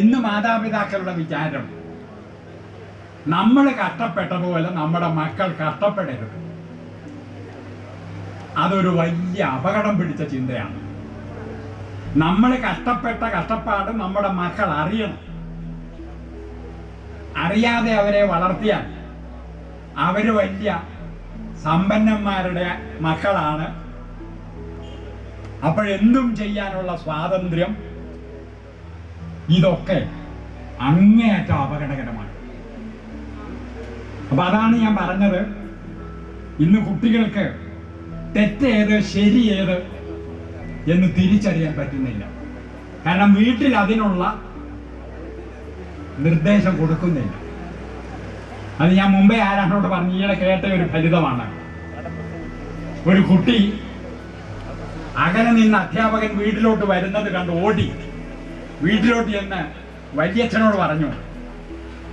ഇന്ന് മാതാപിതാക്കളുടെ വിചാരം. നമ്മൾ കഷ്ടപ്പെട്ട പോലെ നമ്മുടെ മക്കൾ കഷ്ടപ്പെടരുത്. അതൊരു വലിയ അപകടം പിടിച്ച ചിന്തയാണ്. നമ്മൾ കഷ്ടപ്പെട്ട കഷ്ടപ്പാട് നമ്മുടെ മക്കൾ അറിയണം. അറിയാതെ അവരെ വളർത്തിയാൽ അവർ വലിയ സമ്പന്നന്മാരുടെ മക്കളാണ്. അപ്പോഴെന്തും ചെയ്യാനുള്ള സ്വാതന്ത്ര്യം ഇതൊക്കെ അങ്ങേയറ്റം അപകടകരമാണ്. അപ്പൊ അതാണ് ഞാൻ പറഞ്ഞത്. ഇന്ന് കുട്ടികൾക്ക് തെറ്റേത് ശരി ഏത് എന്ന് തിരിച്ചറിയാൻ പറ്റുന്നില്ല. കാരണം വീട്ടിൽ അതിനുള്ള നിർദ്ദേശം കൊടുക്കുന്നില്ല. അത് ഞാൻ മുമ്പേ ആരാണോട് പറഞ്ഞു ഈയിടെ കേട്ട ഒരു ഫലിതമാണ്. ഒരു കുട്ടി അകലെ നിന്ന് അധ്യാപകൻ വീട്ടിലോട്ട് വരുന്നത് കണ്ട് ഓടി വീട്ടിലോട്ട് ചെന്ന് വല്യച്ഛനോട് പറഞ്ഞു.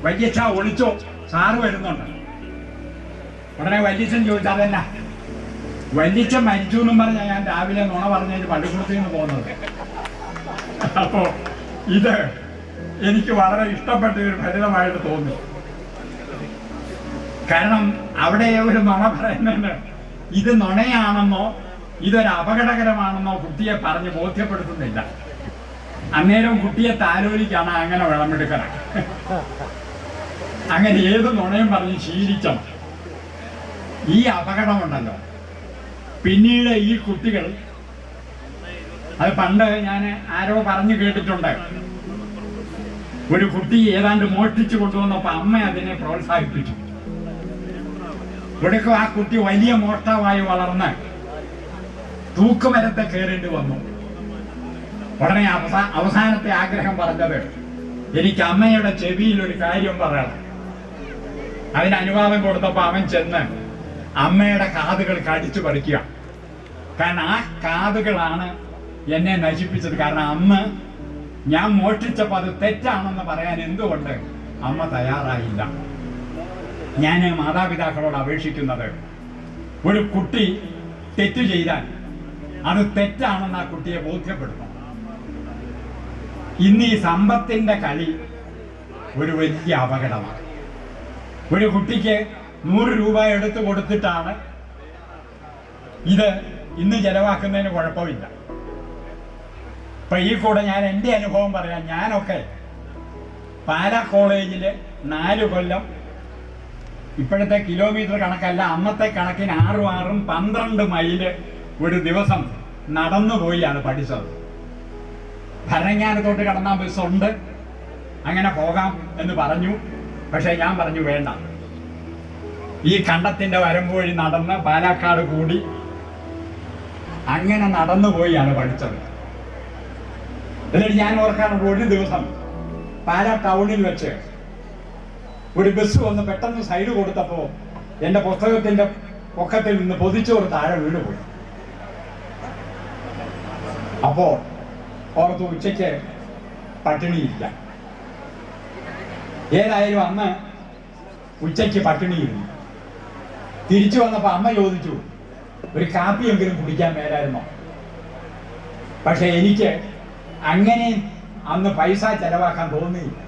വല്യച്ഛ ഒളിച്ചോ? സാറ് വരുന്നുണ്ട്. ഉടനെ വല്യച്ഛൻ ചോദിച്ചു അതല്ല വല്യച്ഛൻ മരിച്ചു എന്നും പറഞ്ഞ ഞാൻ രാവിലെ നുണ പറഞ്ഞതിന് പള്ളിക്കൂടത്തിൽ നിന്ന് പോകുന്നത്. അപ്പോ ഇത് എനിക്ക് വളരെ ഇഷ്ടപ്പെട്ട ഒരു ഫലിതമായിട്ട് തോന്നി. കാരണം അവിടെ ഒരു നുണ പറയുന്നുണ്ട്. ഇത് നുണയാണെന്നോ ഇതൊരു അപകടകരമാണെന്നോ കുട്ടിയെ പറഞ്ഞ് ബോധ്യപ്പെടുത്തുന്നില്ല. അന്നേരം കുട്ടിയെ താലോലിക്കാണ് അങ്ങനെ വിളമെടുക്കണം അങ്ങനെ ഏത് നുണയും പറഞ്ഞ് ശീലിച്ചോ ഈ അപകടമുണ്ടല്ലോ. പിന്നീട് ഈ കുട്ടികൾ അത് പണ്ട് ഞാൻ ആരോ പറഞ്ഞു കേട്ടിട്ടുണ്ട്. ഒരു കുട്ടി ഏതാണ്ട് മോഷ്ടിച്ചു കൊണ്ടുവന്നപ്പോ അമ്മ അതിനെ പ്രോത്സാഹിപ്പിച്ചു. ഇവിടേക്കും ആ കുട്ടി വലിയ മോഷ്ടാവായി വളർന്ന് തൂക്കുമരത്തെ കയറേണ്ടി വന്നു. ഉടനെ അവസാ അവസാനത്തെ ആഗ്രഹം പറഞ്ഞത് എനിക്ക് അമ്മയുടെ ചെവിയിൽ ഒരു കാര്യം പറയണം. അതിന് അനുവാദം കൊടുത്തപ്പോ അവൻ ചെന്ന് അമ്മയുടെ കാതുകൾ കടിച്ചു പറിക്കുക. കാരണം ആ കാതുകളാണ് എന്നെ നശിപ്പിച്ചത്. കാരണം അന്ന് ഞാൻ മോഷ്ടിച്ചപ്പോ അത് തെറ്റാണെന്ന് പറയാൻ എന്തുകൊണ്ട് അമ്മ തയ്യാറായില്ല. ഞാൻ മാതാപിതാക്കളോട് അപേക്ഷിക്കുന്നത് ഒരു കുട്ടി തെറ്റ് ചെയ്താൽ അത് തെറ്റാണെന്ന് ആ കുട്ടിയെ ബോധ്യപ്പെടുത്തണം. ഇന്ന് ഈ സമ്പത്തിന്റെ കളി ഒരു വലിയ അപകടമാണ്. ഒരു കുട്ടിക്ക് നൂറ് രൂപ എടുത്തു കൊടുത്തിട്ടാണ് ഇത് ഇന്ന് ചെലവാക്കുന്നതിന് കുഴപ്പമില്ല. ഇപ്പൊ ഈ കൂടെ ഞാൻ എന്റെ അനുഭവം പറയാം. ഞാനൊക്കെ പാലാ കോളേജിൽ നാല് കൊല്ലം ഇപ്പോഴത്തെ കിലോമീറ്റർ കണക്കല്ല അന്നത്തെ കണക്കിന് ആറും ആറും പന്ത്രണ്ട് മൈൽ ഒരു ദിവസം നടന്നു പോയാണ് പഠിച്ചത്. ഭരണങ്ങാനത്തോട്ട് കടന്ന ബസ്സുണ്ട് അങ്ങനെ പോകാം എന്ന് പറഞ്ഞു. പക്ഷെ ഞാൻ പറഞ്ഞു വേണ്ട. ഈ കണ്ടത്തിന്റെ വരമ്പ് വഴി നടന്ന് പാലക്കാട് കൂടി അങ്ങനെ നടന്നു പോയാണ് പഠിച്ചത്. എന്നിട്ട് ഞാൻ ഓർക്കാറുണ്ട് ഒരു ദിവസം പാല ടൗണിൽ വെച്ച് ഒരു ബസ് വന്ന് പെട്ടെന്ന് സൈഡ് കൊടുത്തപ്പോ എന്റെ പുസ്തകത്തിന്റെ പൊക്കത്തിൽ നിന്ന് പൊതിച്ചോറ് താഴെ വീണുപോയി അപ്പോ ഓർത്ത് ഉച്ചയ്ക്ക് പട്ടിണിയില്ല. ഏതായാലും അന്ന് ഉച്ചയ്ക്ക് പട്ടിണിയിരുന്നു. തിരിച്ചു വന്നപ്പോൾ അമ്മ ചോദിച്ചു ഒരു കാപ്പിയെങ്കിലും കുടിക്കാൻ മേലായിരുന്നോ? പക്ഷെ എനിക്ക് അങ്ങനെ അന്ന് പൈസ ചെലവാക്കാൻ തോന്നിയില്ല.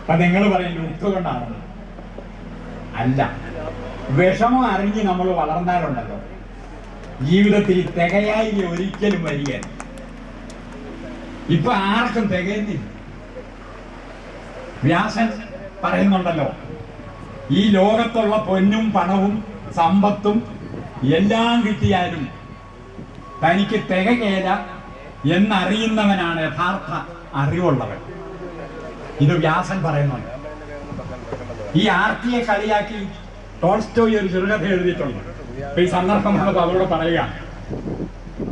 അപ്പൊ നിങ്ങൾ പറയും ഉത്തുകൊണ്ടാണെന്ന് അല്ല വിഷമം അറിഞ്ഞ് നമ്മൾ വളർന്നാലുണ്ടല്ലോ. ജീവിതത്തിൽ തികയായി ഒരിക്കലും വരികയില്ല ഇപ്പൊ ആർക്കും തികയുന്നില്ല. വ്യാസൻ പറയുന്നുണ്ടല്ലോ ഈ ലോകത്തുള്ള പൊന്നും പണവും സമ്പത്തും എല്ലാം കിട്ടിയാലും തനിക്ക് തികയേല എന്നറിയുന്നവനാണ് യഥാർത്ഥ അറിവുള്ളവൻ. ഇത് വ്യാസൻ പറയുന്നുണ്ട്. ഈ ആർത്തിയെ കളിയാക്കി ടോൾസ്റ്റോയി ഒരു ചെറുകഥ എഴുതിയിട്ടുണ്ട്. ഈ സന്ദർഭമാണ് അവരോട് പറയുക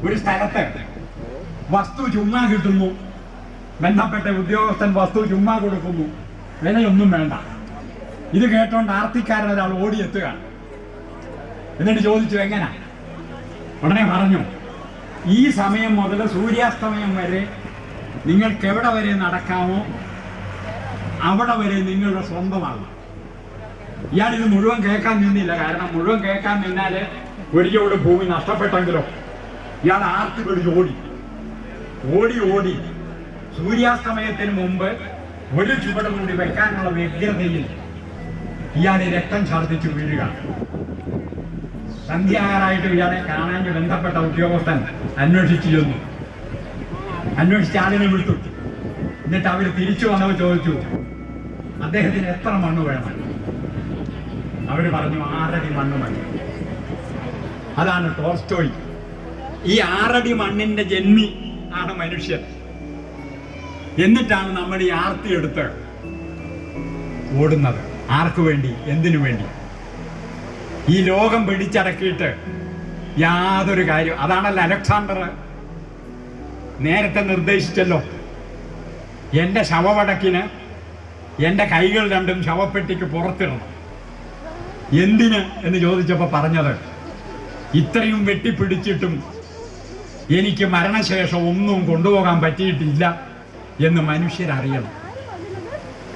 ഒരു സ്ഥലത്ത് വസ്തു ചുമ്മാ കിട്ടുന്നു. ബന്ധപ്പെട്ട ഉദ്യോഗസ്ഥൻ വസ്തു ചുമ്മാ കൊടുക്കുന്നു. വിലയൊന്നും വേണ്ട. ഇത് കേട്ടോണ്ട് ആർത്തിക്കാരൻ ഒരാൾ ഓടിയെത്തുകയാണ്. എന്നിട്ട് ചോദിച്ചു എങ്ങനെ? ഉടനെ പറഞ്ഞു ഈ സമയം മുതൽ സൂര്യാസ്തമയം വരെ നിങ്ങൾക്ക് എവിടെ വരെ നടക്കാമോ? അവിടെ വരെ നിങ്ങളുടെ സ്വന്തമാണ് ഇയാൾ ഇത് മുഴുവൻ കേൾക്കാൻ നിന്നില്ല. കാരണം മുഴുവൻ കേൾക്കാൻ നിന്നാൽ ഒരിക്കലോട് ഭൂമി നഷ്ടപ്പെട്ടെങ്കിലോ ഇയാൾ ആർത്തി പിടിച്ച് ഓടി. ഓടി ഓടി സൂര്യാസ്തമയത്തിന് മുമ്പ് ഒരു ചുവട് കൂടി വെക്കാനുള്ള വ്യഗ്രതയിൽ ഇയാളെ രക്തം ഛർദ്ദിച്ചു വീഴുക. സന്ധ്യാകാരായിട്ട് ഇയാളെ കാണാൻ ബന്ധപ്പെട്ട ഉദ്യോഗസ്ഥൻ അന്വേഷിച്ചു ചെന്നു അന്വേഷിച്ച ആളിനെ വിട്ടു എന്നിട്ട് അവർ തിരിച്ചു വന്നവർ ചോദിച്ചു അദ്ദേഹത്തിന് എത്ര മണ്ണ് വേണം? അവർ പറഞ്ഞു ആറടി മണ്ണ് മതി. അതാണ് ടോൾസ്റ്റോയ്. ഈ ആറടി മണ്ണിന്റെ ജന്മി ആണ് മനുഷ്യൻ എന്നിട്ടാണ് നമ്മൾ ഈ ആർത്തി എടുത്ത് ഓടുന്നത്. ആർക്കു വേണ്ടി? എന്തിനു വേണ്ടി? ഈ ലോകം പിടിച്ചടക്കിയിട്ട് യാതൊരു കാര്യം അതാണല്ലോ അലക്സാണ്ടർ നേരത്തെ നിർദ്ദേശിച്ചല്ലോ. എന്റെ ശവവടക്കിന് എന്റെ കൈകൾ രണ്ടും ശവപ്പെട്ടിക്ക് പുറത്തിടണം. എന്തിന് എന്ന് ചോദിച്ചപ്പോൾ പറഞ്ഞത് ഇത്രയും വെട്ടിപ്പിടിച്ചിട്ടും എനിക്ക് മരണശേഷം ഒന്നും കൊണ്ടുപോകാൻ പറ്റിയിട്ടില്ല എന്ന് മനുഷ്യരറിയണം.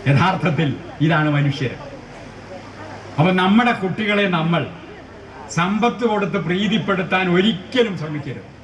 യഥാർത്ഥത്തിൽ ഇതാണ് മനുഷ്യർ. അപ്പൊ നമ്മുടെ കുട്ടികളെ നമ്മൾ സമ്പത്ത് കൊടുത്ത് പ്രീതിപ്പെടുത്താൻ ഒരിക്കലും ശ്രമിക്കരുത്.